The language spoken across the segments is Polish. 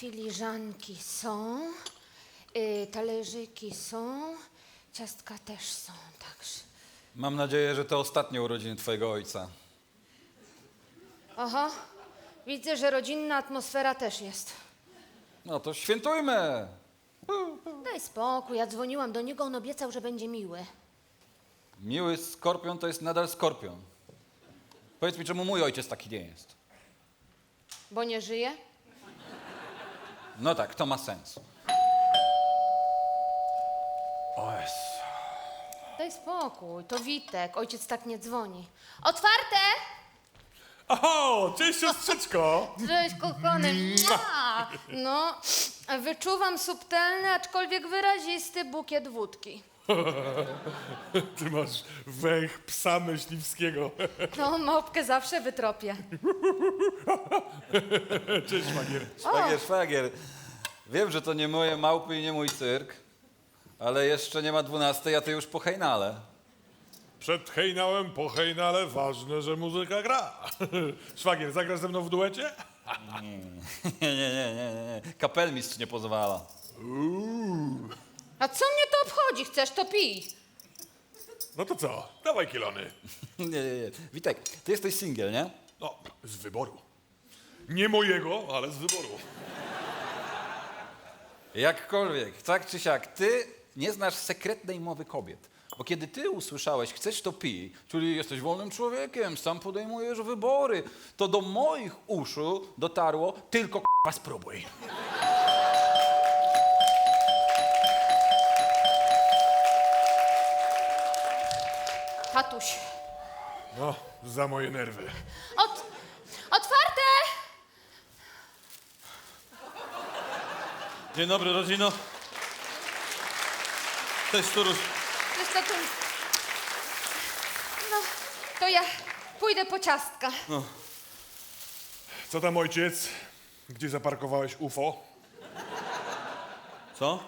Filiżanki są, y, talerzyki są, ciastka też są, także. Mam nadzieję, że to ostatnie urodziny twojego ojca. Aha, widzę, że rodzinna atmosfera też jest. No to świętujmy! Daj spokój, ja dzwoniłam do niego, on obiecał, że będzie miły. Miły skorpion to jest nadal skorpion. Powiedz mi, czemu mój ojciec taki nie jest? Bo nie żyje? No tak, to ma sens. O. Daj spokój, to Witek, ojciec tak nie dzwoni. Otwarte! Oho, cześć siostrzyczko! Cześć, kochany. Mua! No, wyczuwam subtelny, aczkolwiek wyrazisty bukiet wódki. Ty masz węch psa myśliwskiego. No, małpkę zawsze wytropię. Cześć, Magier. Szwagier, szwagier. Wiem, że to nie moje małpy i nie mój cyrk, ale jeszcze nie ma dwunastej, a ty już po hejnale. Przed hejnałem, po hejnale, ważne, że muzyka gra. Szwagier, zagrasz ze mną w duecie? Nie, nie, nie, nie, nie. Kapelmistrz nie pozwala. A co mnie to obchodzi? Chcesz, to pij. No to co? Dawaj kilony. Nie, nie, nie. Witek, ty jesteś singiel, nie? No, z wyboru. Nie mojego, ale z wyboru. Jakkolwiek, tak czy siak, ty nie znasz sekretnej mowy kobiet. Bo kiedy ty usłyszałeś, chcesz to pij, czyli jesteś wolnym człowiekiem, sam podejmujesz wybory, to do moich uszu dotarło tylko k***a spróbuj. Tatuś. No, za moje nerwy. Ot otwarte! Dzień dobry, rodzino. Cześć. Wiesz co, to... No, to ja pójdę po ciastka. Co tam ojciec? Gdzie zaparkowałeś UFO? Co?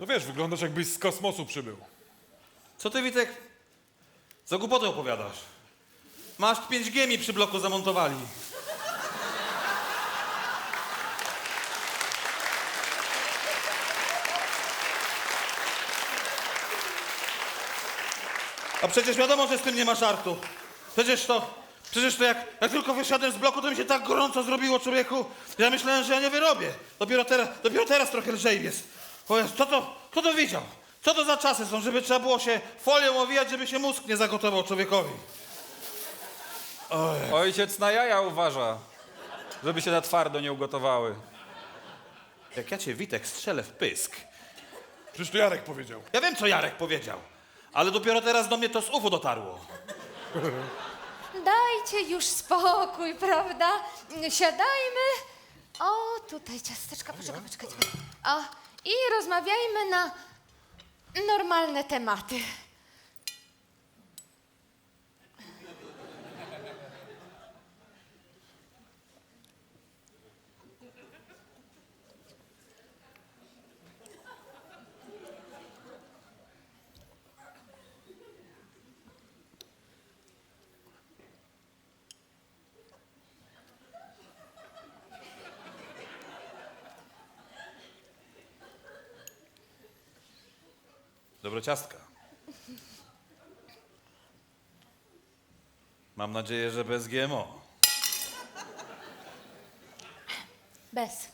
No wiesz, wyglądasz jakbyś z kosmosu przybył. Co ty, Witek? Za głupoty opowiadasz. Masz 5G mi przy bloku zamontowali. A przecież wiadomo, że z tym nie ma żartu. Przecież to, przecież to jak, jak tylko wyszedłem z bloku, to mi się tak gorąco zrobiło, człowieku. Ja myślałem, że ja nie wyrobię. Dopiero teraz, dopiero teraz trochę lżej jest. O Jezu, kto to, kto to widział? Co to za czasy są, żeby trzeba było się folią owijać, żeby się mózg nie zagotował człowiekowi? Ojciec na jaja uważa, żeby się na twardo nie ugotowały. Jak ja cię, Witek, strzelę w pysk. Przecież to Jarek powiedział. Ja wiem, co Jarek powiedział, ale dopiero teraz do mnie to z UFO dotarło. Dajcie już spokój, prawda? Siadajmy. O, tutaj ciasteczka, poczekaj, poczekaj. poczekaj. O, i rozmawiajmy na normalne tematy. Dobre ciastka. Mam nadzieję, że bez GMO. Bez.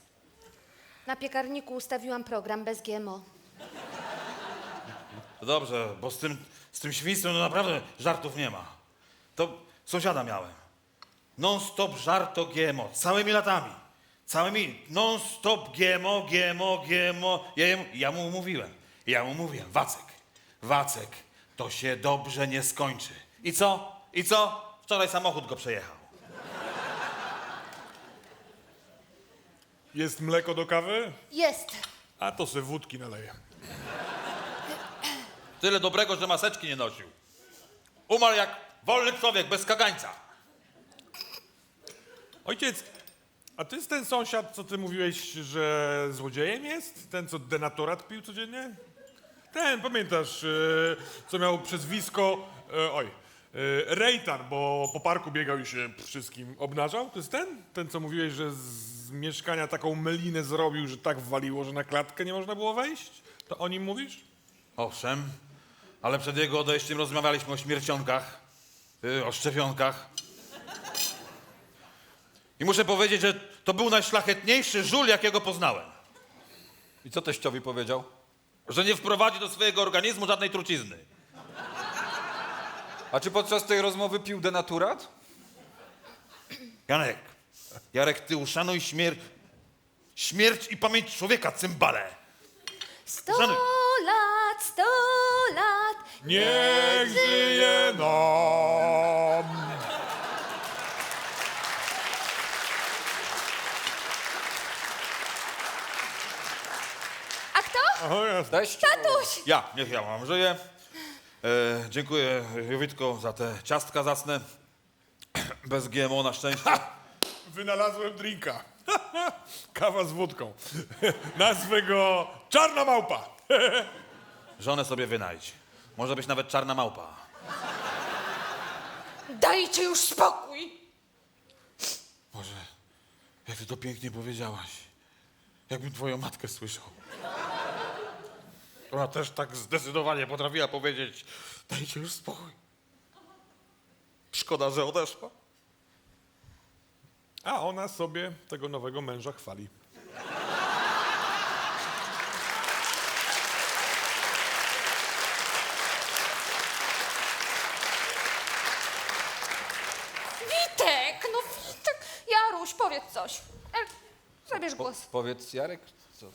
Na piekarniku ustawiłam program bez GMO. Dobrze, bo z tym, z tym świństwem no naprawdę żartów nie ma. To sąsiada miałem. Non-stop żarto GMO. Całymi latami. Całymi. Non-stop GMO, GMO, GMO. Ja, jemu- ja mu mówiłem. Ja mu mówiłem. Wacek, Wacek, to się dobrze nie skończy. I co? I co? Wczoraj samochód go przejechał. Jest mleko do kawy? Jest. A to se wódki naleję. Tyle dobrego, że maseczki nie nosił. Umarł jak wolny człowiek, bez kagańca. Ojciec, a to jest ten sąsiad, co ty mówiłeś, że złodziejem jest? Ten, co denaturat pił codziennie? Ten, pamiętasz, e, co miał przezwisko, e, oj, e, Rejtan, bo po parku biegał i się wszystkim obnażał? To jest ten? Ten, co mówiłeś, że z z mieszkania taką melinę zrobił, że tak waliło, że na klatkę nie można było wejść? To o nim mówisz? Owszem, ale przed jego odejściem rozmawialiśmy o śmiercionkach, y, o szczepionkach. I muszę powiedzieć, że to był najszlachetniejszy żul, jakiego poznałem. I co teściowi powiedział? Że nie wprowadzi do swojego organizmu żadnej trucizny. A czy podczas tej rozmowy pił denaturat? Janek, Jarek, ty uszanuj śmierć, śmierć i pamięć człowieka, cymbale. Sto lat, sto lat. Niech żyje nam! A Teść? Tatuś! Ja, niech ja wam żyję. E, dziękuję, Jowitko, za te ciastka zacne. Bez GMO na szczęście. Wynalazłem drinka. Kawa z wódką. Nazwę go Czarna Małpa. Żonę sobie wynajdź. Może być nawet czarna małpa. Dajcie już spokój! Boże, jak ty to pięknie powiedziałaś. Jakbym twoją matkę słyszał. Ona też tak zdecydowanie potrafiła powiedzieć, dajcie już spokój. Szkoda, że odeszła. A ona sobie tego nowego męża chwali. Witek, no Witek. Jaruś, powiedz coś. E, Zabierz Po, głos. powiedz Jarek, co?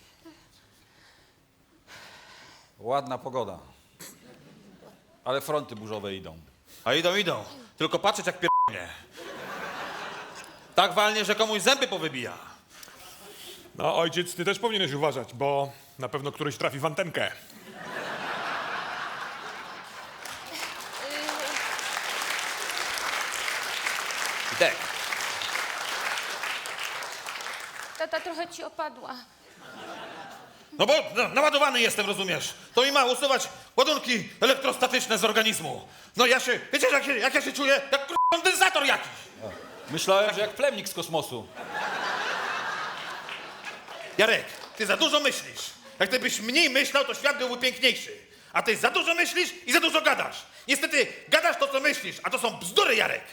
Ładna pogoda. Ale fronty burzowe idą. A idą, idą. Tylko patrzeć jak pierdolnie. Tak walnie, że komuś zęby powybija. No ojciec, ty też powinieneś uważać, bo na pewno któryś trafi w antenkę. Witek. Tata trochę ci opadła. No bo no, naładowany jestem, rozumiesz? To mi ma usuwać ładunki elektrostatyczne z organizmu. No ja się, wiecie jak, się, jak ja się czuję? Jak kur- kondensator jakiś. Myślałem, że jak plemnik z kosmosu. Jarek, ty za dużo myślisz. Jak gdybyś mniej myślał, to świat byłby piękniejszy. A ty za dużo myślisz i za dużo gadasz. Niestety, gadasz to, co myślisz, a to są bzdury, Jarek.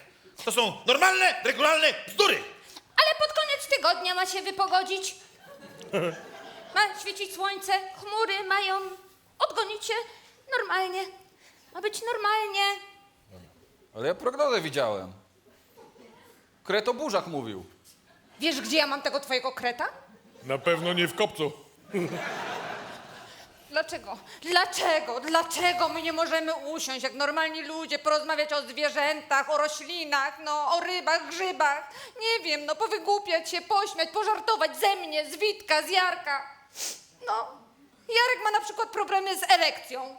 To są normalne, regularne bzdury. Ale pod koniec tygodnia ma się wypogodzić. Ma świecić słońce, chmury mają odgonić się normalnie. Ma być normalnie. Ale ja prognozę widziałem. Kreto Burzak mówił. Wiesz, gdzie ja mam tego twojego kreta? Na pewno nie w kopcu. Dlaczego? Dlaczego? Dlaczego my nie możemy usiąść jak normalni ludzie, porozmawiać o zwierzętach, o roślinach, no, o rybach, grzybach? Nie wiem, no, powygłupiać się, pośmiać, pożartować ze mnie, z Witka, z Jarka. No, Jarek ma na przykład problemy z erekcją.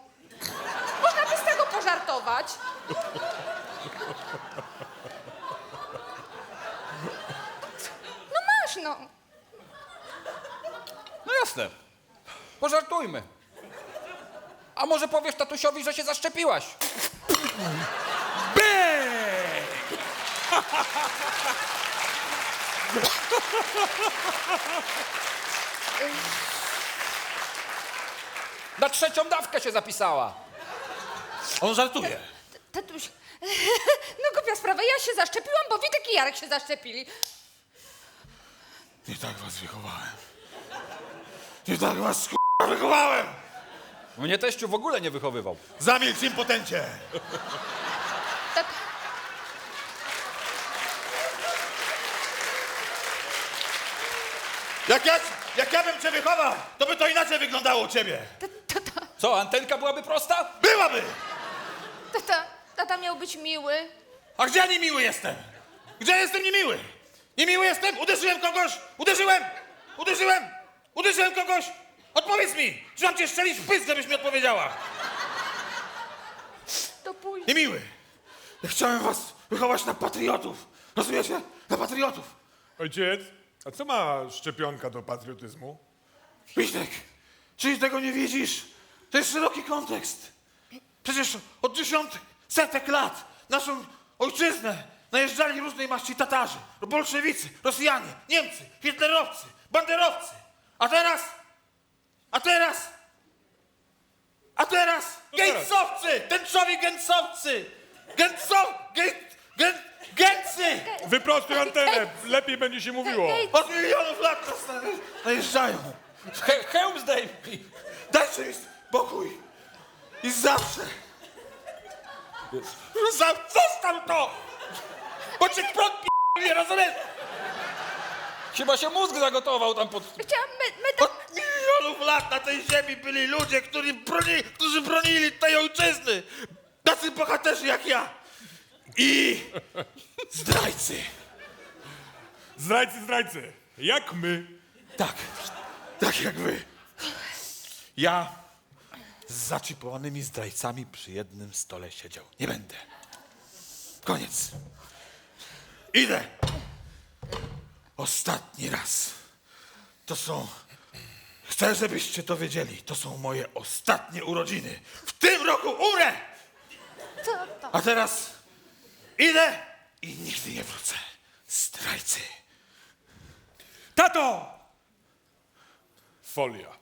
Można by z tego pożartować. No masz, no. No jasne. Pożartujmy. A może powiesz tatusiowi, że się zaszczepiłaś? Na trzecią dawkę się zapisała. On żartuje. Tatuś, no głupia sprawa, ja się zaszczepiłam, bo Witek i Jarek się zaszczepili. Nie tak was wychowałem. Nie tak was k***a, wychowałem. Mnie teściu w ogóle nie wychowywał. Zamilcz impotencie. Tak, Jak ja, jak ja bym cię wychował, to by to inaczej wyglądało u ciebie. tata, Co, antenka byłaby prosta? Byłaby. tata, tata miał być miły. A gdzie ja niemiły jestem? Gdzie jestem niemiły? Niemiły jestem? Uderzyłem kogoś? Uderzyłem? Uderzyłem? Uderzyłem kogoś? Odpowiedz mi! Czy mam cię strzelić w pysk, żebyś mi odpowiedziała? To później. Niemiły! Ja chciałem was wychować na patriotów. Rozumiecie? Na patriotów. Ojciec, a co ma szczepionka do patriotyzmu? Witek, czy tego nie widzisz? To jest szeroki kontekst. Przecież od dziesiątek, setek lat naszą ojczyznę najeżdżali różnej maści Tatarzy, bolszewicy, Rosjanie, Niemcy, hitlerowcy, banderowcy. A teraz? A teraz? A teraz? Gejcowcy! Tęczowi gęcowcy! Gęcow... Gę... Gęcy! Wyprostuj antenę, lepiej będzie się mówiło. Od milionów lat nas na- najeżdżają. He, hełm zdejmij! Dajcie mi spokój. I zawsze. Za, zostaw to! Bo cię prąd nie rozumiesz? Chyba się mózg zagotował tam pod... Chciałam, my, my to... Od milionów lat na tej ziemi byli ludzie, którzy bronili, którzy bronili tej ojczyzny. Tacy bohaterzy jak ja. I zdrajcy. Zdrajcy, zdrajcy. Jak my. Tak, tak jak wy. Ja z zaczipowanymi zdrajcami przy jednym stole siedział. Nie będę. Koniec. Idę. Ostatni raz. To są. Chcę, żebyście to wiedzieli. To są moje ostatnie urodziny. W tym roku umrę! A teraz idę i nigdy nie wrócę. Zdrajcy. Tato! Folia.